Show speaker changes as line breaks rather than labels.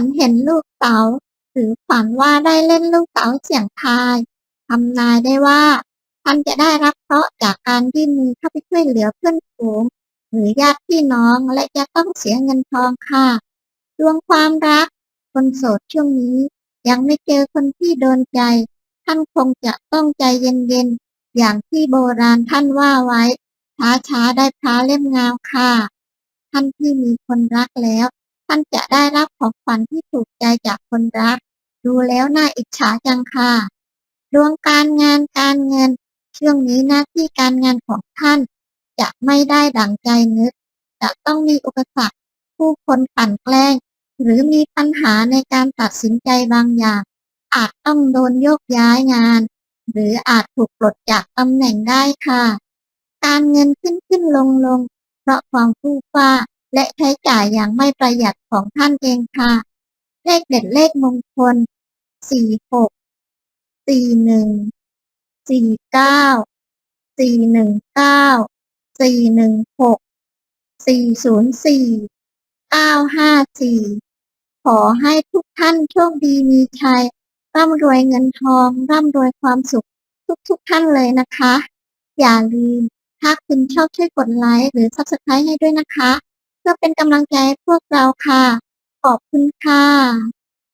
นเห็นลูกเต๋าหรือฝันว่าได้เล่นลูกเต๋าเสี่ยงทายทำนายได้ว่าท่านจะได้รับเคราะห์จากการยื่มือเข้าไปช่วยเหลือเพื่อนฝูงหรือญาติพี่น้องและจะต้องเสียเงินทองค่ะดวงความรัก คนโสดช่วงนี้ ยังไม่เจอคนที่โดนใจ ท่านคงจะต้องใจเย็นๆอย่างที่โบราณท่านว่าไว้ช้าๆได้พระเล่มงามค่ะ ท่านที่มีคนรักแล้ว ท่านจะได้รับของขวัญที่ถูกใจจากคนรัก ดูแล้วน่าอิจฉาจังค่ะดวงการงานการเงิน ช่วงนี้หน้าที่การงานของท่าน จะไม่ได้ดังใจนึก จะต้องมีอุปสรรคผู้คนกลั่นแกล้ง หรือมีปัญหาในการตัดสินใจบางอย่าง อาจต้องโดนโยกย้ายงาน หรืออาจถูกปลดจากตำแหน่งได้ค่ะ การเงินขึ้นขึ้นลงลงเพราะความฟุ่มเฟ้า และใช้จ่ายอย่างไม่ประหยัดของท่านเองค่ะ เลขเด็ดเลขมงคลสี่หกสี่หนึ่งสี่เก้าสี่หนึ่งเก้าสี่หนึ่งหกสี่ศูนย์สี่เก้าห้าสี่ขอให้ทุกท่านโชคดีมีชัย ร่ำรวยเงินทอง ร่ำรวยความสุขทุกทุกท่านเลยนะคะ อย่าลืม ถ้าคุณชอบช่วยกดไลค์หรือ Subscribe ให้ด้วยนะคะ เพื่อเป็นกำลังใจให้พวกเราค่ะ ขอบคุณค่ะ